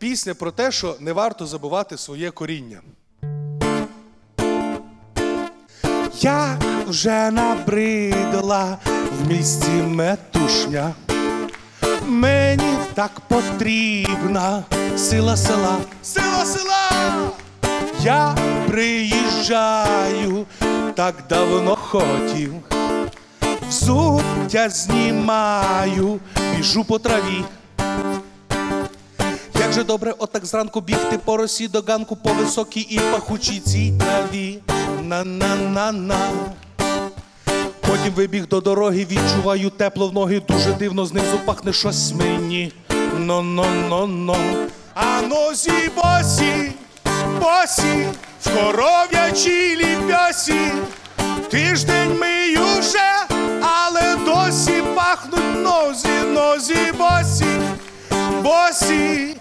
пісня про те, що не варто забувати своє коріння. Як вже набридла в місті метушня, мені так потрібна сила села, сила села. Я приїжджаю, так давно хотів. Взуття знімаю, біжу по траві. Як же добре отак зранку бігти по росі до ганку по високій і пахучій цій траві. На-на-на-на. Потім вибіг до дороги, відчуваю тепло в ноги, дуже дивно знизу пахне щось мені. Но-но-но-но. А нозі босі, босі, в коров'ячій ліпьосі. Тиждень мию вже, але досі пахнуть нозі, нозі босі, босі,